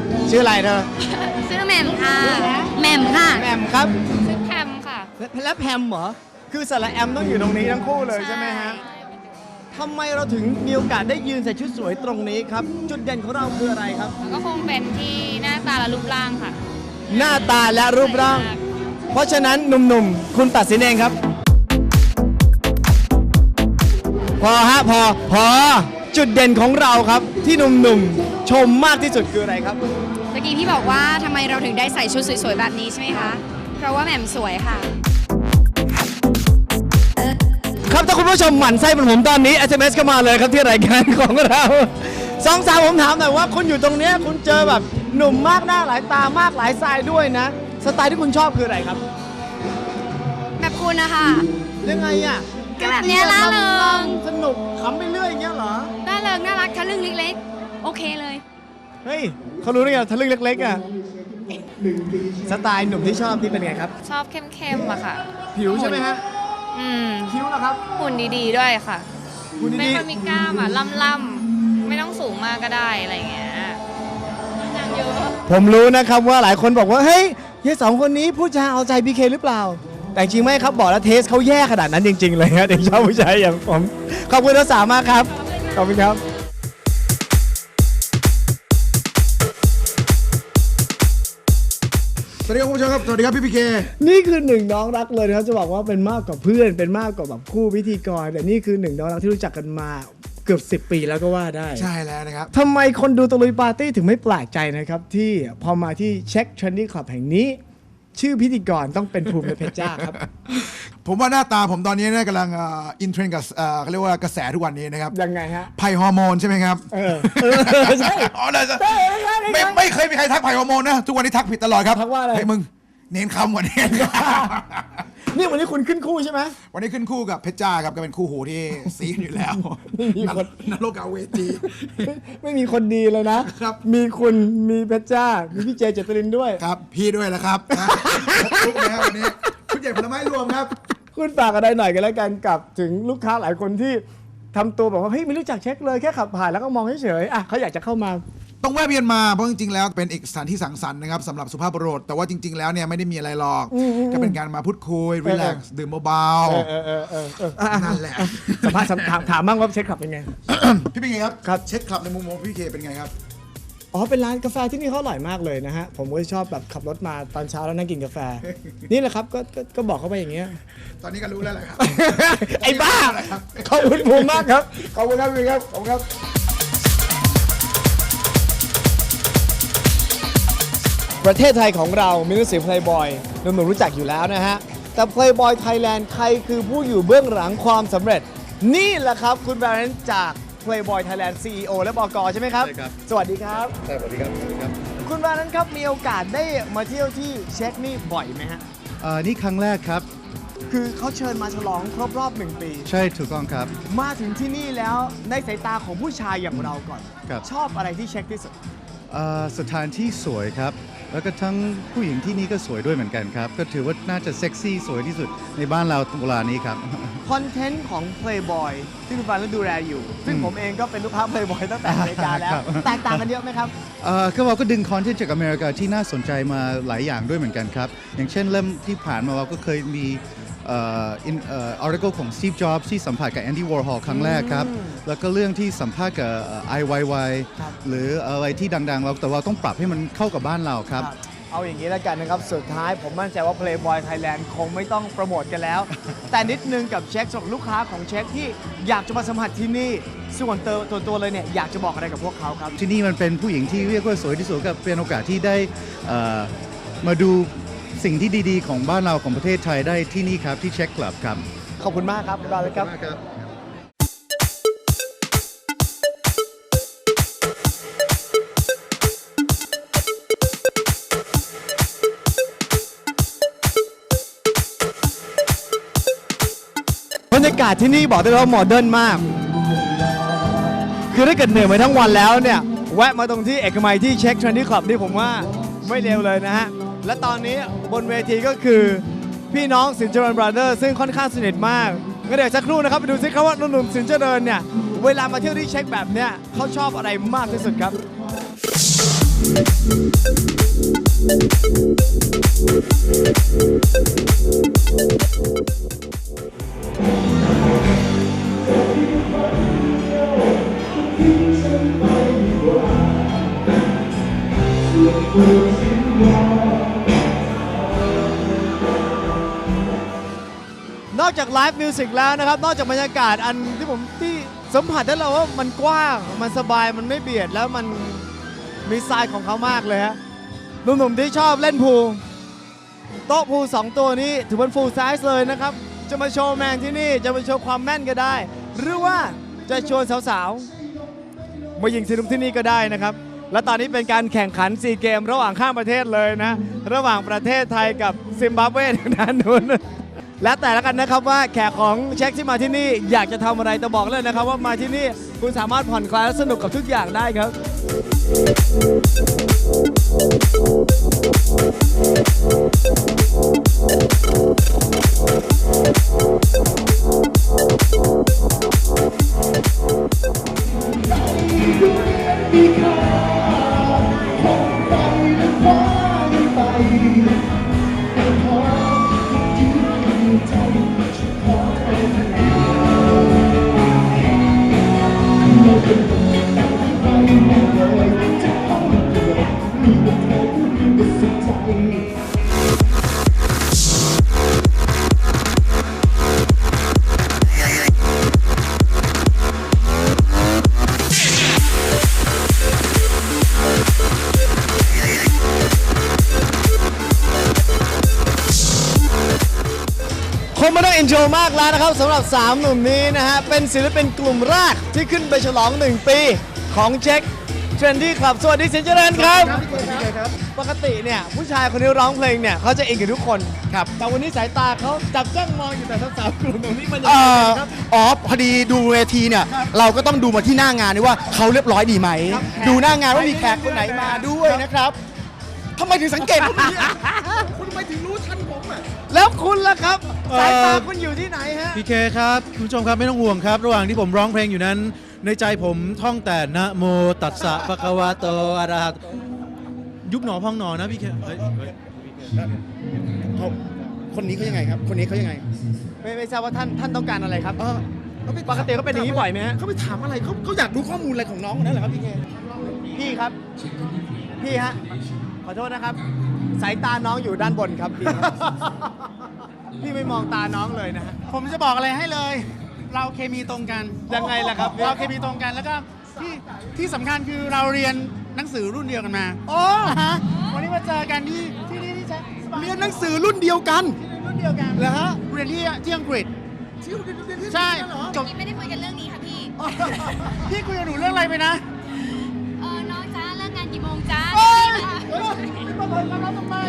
อชื่ออะไรเธอชื่อแหม่มค่ะแหม่มค่ะแหมมครับชื่อแพมค่ะ และแพมเหรอคือสระแอมต้องอยู่ตรงนี้ทั้งคู่เลยใช่ไหมฮะทำไมเราถึงมีโอกาสได้ยืนใส่ชุดสวยตรงนี้ครับ จุดเด่นของเราคืออะไรครับ ก็คงเป็นที่หน้าตาและรูปร่างค่ะ หน้าตาและรูปร่าง เพราะฉะนั้นหนุ่มๆ คุณตัดสินเองครับ พอฮะพอพอ จุดเด่นของเราครับ ที่หนุ่มๆชมมากที่สุดคืออะไรครับ เมื่อกี้ที่บอกว่าทำไมเราถึงได้ใส่ชุดสวยๆแบบนี้ใช่ไหมคะ เพราะว่าแหม่มสวยค่ะ ครับถ้าคุณผู้ชมหมั่นไส้เป็นผมตอนนี้ SMS เข้ามาเลยครับที่รายการของเราสองสาวผมถามหน่อยว่าคุณอยู่ตรงเนี้ยคุณเจอแบบหนุ่มมากหน้าหลายตามากหลายสายด้วยนะ สไตล์ที่คุณชอบคืออะไรครับ แบบคุณนะคะยังไงอะก็แบบเนี้ยล่าเริง สนุกขำไปเรื่อยอย่างเงี้ยเหรอน่า เริงน่ารักทะลึ่งเล็กๆ โอเคเลย เฮ้ยเขารู้ได้ไงทะลึ่งเล็กๆอะสไตล์หนุ่มที่ชอบที่เป็นไงครับ ชอบเข้มๆอะค่ะ ผิวใช่ไหมฮะอืมคิ้วนะครับหุ่นดีๆด้วยค่ะคุณไม่ดีค่อยมีกล้ามอะล่ำๆไม่ต้องสูงมากก็ได้อะไรอย่างเงี้ยยังเยอะๆผมรู้นะครับว่าหลายคนบอกว่าเฮ้ยยายสองคนนี้พูดจาเอาใจบีเคหรือเปล่า แต่จริงไหมครับบอกแล้วเทสเขาแย่ขนาดนั้นจริง ๆ เลยฮะเด็กชอบผู้ชายอย่างผมขอบคุณทั้งสามมากครับ ขอบคุณครับสวัสดีครับคุณผู้ชมครับ สวัสดีครับพี่พีเคนี่คือหนึ่งน้องรักเลยนะครับจะบอกว่าเป็นมากกว่าเพื่อน เป็นมากกว่าแบบคู่พิธีกร แต่นี่คือหนึ่งน้องรักที่รู้จักกันมาเกือบ 10 ปีแล้วก็ว่าได้ใช่แล้วนะครับทำไมคนดูตะลุยปาร์ตี้ถึงไม่แปลกใจนะครับที่พอมาที่เช็คเทรนดี้คลับแห่งนี้ ชื่อพิธีกรต้องเป็นภูมิและเพชรจ้าครับ ผมว่าหน้าตาผมตอนนี้เนี่ยกำลังอินเทรนด์กับเอ่อเขาเรียกว่ากระแสทุกวันนี้นะครับยังไงฮะไผ่ฮอร์โมนใช่ไหมครับเออเออใช่อ๋อเลยใช่ใช่ใช่ไม่ไม่เคยมีใครทักไผ่ฮอร์โมนนะ ทุกวันนี้ทักผิดตลอดครับทักว่าอะไร เฮ้ยมึงเน้นคำกว่านี้นี่วันนี้คุณขึ้นคู่ใช่ไหม วันนี้ขึ้นคู่กับเพชรจ้าครับก็เป็นคู่หูที่ซีกันอยู่แล้วไม่มีคน นรกเอาเวทีไม่มีคนดีเลยนะครับ มีคุณมีเพชรจ้า มีพี่เจเจตรินด้วย ครับ พี่ด้วยแหละครับนะครบทุกแล้ววันนี้ชุดใหญ่ผลไม้รวมครับ คุณฝากอะไรหน่อยกันแล้วกันกับถึงลูกค้าหลายคนที่ทำตัวแบบว่าเฮ้ยไม่รู้จักเช็คเลยแค่ขับผ่านแล้วก็มองเฉยๆอะเขาอยากจะเข้ามา ต้องแวะเวียนมาเพราะจริงๆ แล้วเป็นอีกสถานที่สังสรรค์นะครับสำหรับสุภาพบุรุษแต่ว่าจริง ๆ แล้วเนี่ยไม่ได้มีอะไรหรอก ก็เป็นการมาพูดคุยรีแลกซ์ดื่มเบาเออเออเออเอออะๆนั่นแหละ สัมภาษณ์ถามถามบ้างว่าเช็คขับเป็นไง พี่เป็นไงครับ ครับ เช็คคลับในมุมมองพี่เคเป็นไงครับ อ๋อเป็นร้านกาแฟที่นี่เขาอร่อยมากเลยนะฮะผมก็ชอบแบบขับรถมาตอนเช้าแล้วนั่งกินกาแฟ นี่แหละครับก็ก็ก็บอกเขาไปอย่างเงี้ย ตอนนี้ก็รู้แล้วแหละครับ ไอ้บ้าขอบคุณภูมิมากครับขอบคุณครับพี่ครับขอบคุณครับประเทศไทยของเรามีหนังสือ Playboy หนุ่มๆรู้จักอยู่แล้วนะฮะ แต่ Playboy Thailand ใครคือผู้อยู่เบื้องหลังความสำเร็จ นี่แหละครับคุณแบรนด์จาก Playboy Thailand CEO และบกใช่ไหมครับ ใช่ครับ สวัสดีครับ สวัสดีครับสวัสดีครับคุณแบรนด์ครับมีโอกาสได้มาเที่ยวที่เช็คนี่บ่อยไหมฮะ เอ่อนี่ครั้งแรกครับ คือเขาเชิญมาฉลองครบรอบหนึ่งปี ใช่ถูกต้องครับ มาถึงที่นี่แล้วในสายตาของผู้ชายอย่างเราก่อน ครับ ชอบอะไรที่เช็คที่สุด เอ่อสถานที่สวยครับ แล้วก็ทั้งผู้หญิงที่นี่ก็สวยด้วยเหมือนกันครับ ก็ถือว่าน่าจะเซ็กซี่สวยที่สุดในบ้านเราเวลานี้ครับ คอนเทนต์ของ Playboy ที่คุณฟันและดูแลอยู่ ซึ่งผมเองก็เป็นลูกค้า Playboy ตั้งแต่อเมริกาแล้ว ครับ แตกต่างกันเยอะไหมครับ เอ่อก็เราก็ดึงคอนเทนต์จากอเมริกาที่น่าสนใจมาหลายอย่างด้วยเหมือนกันครับ อย่างเช่นเล่มที่ผ่านมาเราก็เคยมี เอ่อ in- เอ่อ article ของ Steve Jobs ที่สัมผัสกับ Andy Warhol ครั้งแรกครับ แล้วก็เรื่องที่สัมภาษณ์กับเอ่อ IYY ครับหรืออะไรที่ดังๆเราแต่เราต้องปรับให้มันเข้ากับบ้านเราครับเอาอย่างนี้แล้วกันนะครับ สุดท้ายผมมั่นใจว่า Playboy Thailand คงไม่ต้องโปรโมทกันแล้ว แต่นิดนึงกับเช็คสำหรับลูกค้าของเช็คที่อยากจะมาสัมผัสที่นี่ ส่วนตัวตัวตัวเลยเนี่ย อยากจะบอกอะไรกับพวกเขาครับ ที่นี่มันเป็นผู้หญิงที่เรียกว่าสวยที่สุดก็เป็นโอกาสที่ได้เอ่อมาดู สิ่งที่ดีๆ ของบ้านเราของประเทศไทยได้ที่นี่ครับที่เช็คคลับครับ ขอบคุณมากครับคุณบาเลยครับ บรรยากาศที่นี่บอกได้เลยว่าโมเดิร์นมาก คือถ้าเกิดเหนื่อยมาทั้งวันแล้วเนี่ย แวะมาตรงที่เอกมัยที่เช็คทรนดี้คลับนี่ผมว่าไม่เร็วเลยนะฮะ และตอนนี้บนเวทีก็คือพี่น้องสินเจริญบราเดอร์ซึ่งค่อนข้างสนิทมากก็เดี๋ยวสักครู่นะครับไปดูซิครับว่าหนุ่มๆสินเจริญเนี่ยเวลามาเที่ยวที่เช็คแบบเนี้ยเขาชอบอะไรมากที่สุดครับน อกจากไลฟ์มิวสิกแล้วนะครับ นอกจากบรรยากาศอันที่ผมที่สัมผัสได้เราว่ามันกว้าง มันสบาย มันไม่เบียด แล้วมันมีสไตล์ของเขามากเลยฮะ หนุ่มๆที่ชอบเล่นพูลโต๊ะพูลสองตัวนี้ถือเป็นฟูลไซส์เลยนะครับ จะมาโชว์แมนที่นี่ จะมาโชว์ความแม่นก็ได้ หรือว่าจะชวนสาวๆ มายิงสนุกที่นี่ก็ได้นะครับ และตอนนี้เป็นการแข่งขัน4เกมระหว่างข้ามประเทศเลยนะ ระหว่างประเทศไทยกับซิมบับเวทางด้านนู้น และแต่ละกันนะครับว่าแขกของเช็คที่มาที่นี่อยากจะทำอะไรแต่บอกเลยนะครับ ว่ามาที่นี่คุณสามารถผ่อนคลายและสนุกกับทุกอย่างได้ครับ คงไม่ต้องอินโทรมากแล้วนะครับสำหรับ 3 หนุ่มนี้นะฮะ เป็นศิลปินกลุ่มแรกที่ขึ้นไปฉลอง 1 ปีของเช็ค เทรนดี้คลับ สวัสดีสินเจริญครับ ปกติเนี่ยผู้ชายคนนี้ร้องเพลงเนี่ยเขาจะอินกับทุกคนครับ แต่วันนี้สายตาเขาจับจ้องมองอยู่แต่สาวๆกลุ่มตรงนี้มันยังเอ่ไงอกันครับ อ๋อพอดีดูเวทีเนี่ยเราก็ต้องดูมาที่หน้างานด้วยว่าเขาเรียบร้อยดีไหม ดูหน้างานว่ามีแขกคนไหนมาด้วยนะครับทำไมถึงสังเกตพวกนี้อะคุณทำไมถึงรู้ทันผมอะ แล้วคุณล่ะครับเอ่อสายตาคุณอยู่ที่ไหนฮะ พีเคครับ คุณผู้ชมครับไม่ต้องห่วงครับ ระหว่างที่ผมร้องเพลงอยู่นั้น ในใจผมท่องแต่นะโมตัสสะปะคะวะโตอะระหะยุบหนอพองหนอนะพี่เคเฮ้ยเฮ้ยคนนี้เขายังไงครับ คนนี้เขายังไงไม่ไม่ทราบว่าท่านท่านต้องการอะไรครับเออเขาไปปกติเขาเป็นอย่างนี้บ่อยไหมฮะเขาไปถามอะไรเขาเขาอยากรู้ข้อมูลอะไรของน้องคนนั้นเหรอครับพี่เคพี่ครับ พี่ฮะขอโทษนะครับ สายตาน้องอยู่ด้านบนครับพี่ครับพี่ไม่มองตาน้องเลยนะฮะผมจะบอกอะไรให้เลย เราเคมีตรงกันยังไงล่ะครับเราเคมีตรงกันแล้วก็ที่ที่สำคัญคือเราเรียนหนังสือรุ่นเดียวกันมา โอ้ฮะวันนี้มาเจอกันที่ที่นี่ที่ใช้เรียนหนังสือรุ่นเดียวกัน รุ่นเดียวกันเหรอฮะ เรียนที่ที่อังกฤษที่เรียนเรียนที่ใช่นั่นเหรอจบไม่ได้คุยกันเรื่องนี้ค่ะพี่ พี่คุยกับหนูเรื่องอะไรไปนะ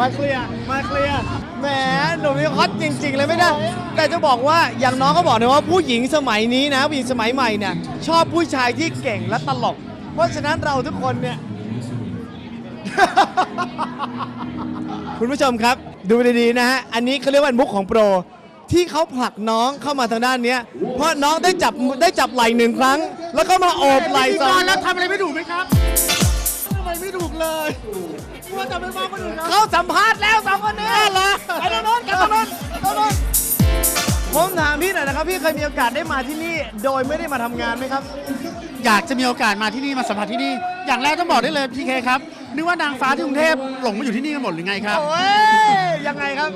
มาเคลียร์มาเคลียร์แหมหนุ่มนี่ฮอตจริง ๆ เลยไม่ได้ แต่จะบอกว่าอย่างน้องก็บอกนะว่าผู้หญิงสมัยนี้นะผู้หญิงสมัยใหม่เนี่ยชอบผู้ชายที่เก่งและตลก เพราะฉะนั้นเราทุกคนเนี่ย คุณผู้ชมครับ ดูดีๆนะฮะ อันนี้เขาเรียกว่ามุกของโปร ที่เขาผลักน้องเข้ามาทางด้านเนี้ยเพราะน้องได้จับได้จับไหล่หนึ่งครั้ง แล้วก็มาโอบไหล่สองแล้วทำอะไรไม่ถูกไหมครับทำไมไม่ถูกเลย ว่จะไม่มาคนอื่นเขาสัมภาษณ์แล้วสองคนนี้เหรอไปตรงโน้นกันตรงโน้นตรงโน้นผมถามพี่หน่อยนะครับ พี่เคยมีโอกาสได้มาที่นี่ โดยไม่ได้มาทำงานไหมครับ อยากจะมีโอกาสมาที่นี่มาสัมผัสที่นี่ อย่างแรกต้องบอกได้เลยพีเคครับนึกว่านางฟ้าที่กรุงเทพหลงมาอยู่ที่นี่กันหมดหรือไงครับ โอ้ยยังไงครับ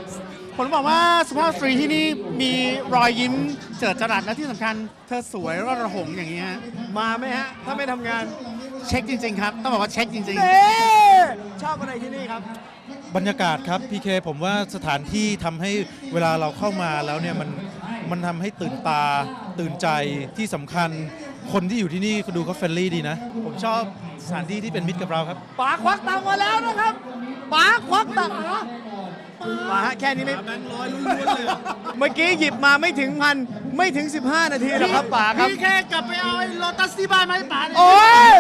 ผมบอกว่าสุภาพสตรีที่นี่มีรอยยิ้มเจิดจรัสและที่สำคัญเธอสวยระระหงอย่างนี้ฮะมาไหมฮะ ถ้าไม่ทำงานเช็คจริง ๆ ครับ ต้องบอกว่าเช็คจริง ๆ เน่ชอบ ครับ บรรยากาศครับพีเคผมว่าสถานที่ทำให้เวลาเราเข้ามาแล้วเนี่ยมันมันทำให้ตื่นตา ตื่นใจที่สำคัญ คนที่อยู่ที่นี่เขาดูเขาเฟรนลี่ดีนะ ผมชอบสถานที่ที่เป็นมิตรกับเราครับ ป๋าควักตังค์มาแล้วนะครับป๋าควักตังค์ ป๋าฮะแค่นี้ไม่เมื่อกี้หยิบมาไม่ถึงพันไม่ถึง 15 นาทีหรอกครับป๋าๆครับ พี่แค่กลับไปเอาไอ้โลตัสที่บ้านมาให้ป๋าเนี่ย โอ้ย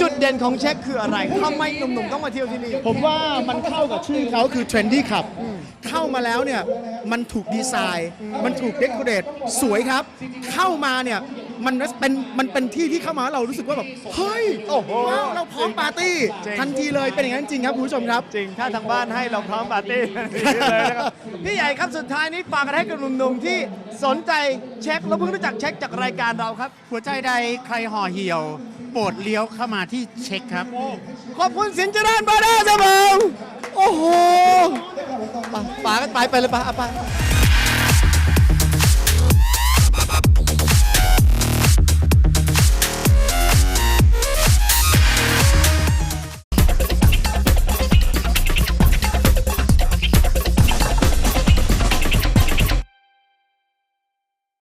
จุดเด่นของเช็คคืออะไรทำไมหนุ่มๆต้องมาเที่ยวที่นี่ ผมว่ามันเข้ากับชื่อเขาคือ Trendy Club เข้ามาแล้วเนี่ย มันถูกดีไซน์ มันถูกเดคอเรทสวยครับ เข้ามาเนี่ย มันเป็นมันเป็นที่ที่เข้ามาแล้วเรารู้สึกว่าแบบเฮ้ยโอ้โหว้าวเราพร้อมปาร์ตี้จริง ทันทีเลยเป็นอย่างนั้นจริงครับคุณผู้ชมครับ จริง ถ้าทางบ้านให้เราพร้อมปาร์ตี้ทันทีเลยนะครับ พี่ใหญ่ครับสุดท้ายนี้ฝากกันให้กับหนุ่มๆที่สนใจเช็คแล้วเพิ่งรู้จักเช็คจากรายการเราครับ หัวใจใดใครห่อเหี่ยว โปรดเลี้ยวเข้ามาที่เช็คครับ ขอบคุณสินเจริญบาร์เดอร์ครับผมโอ้โห ไปฝากกันไปไปเลยไปเอาไป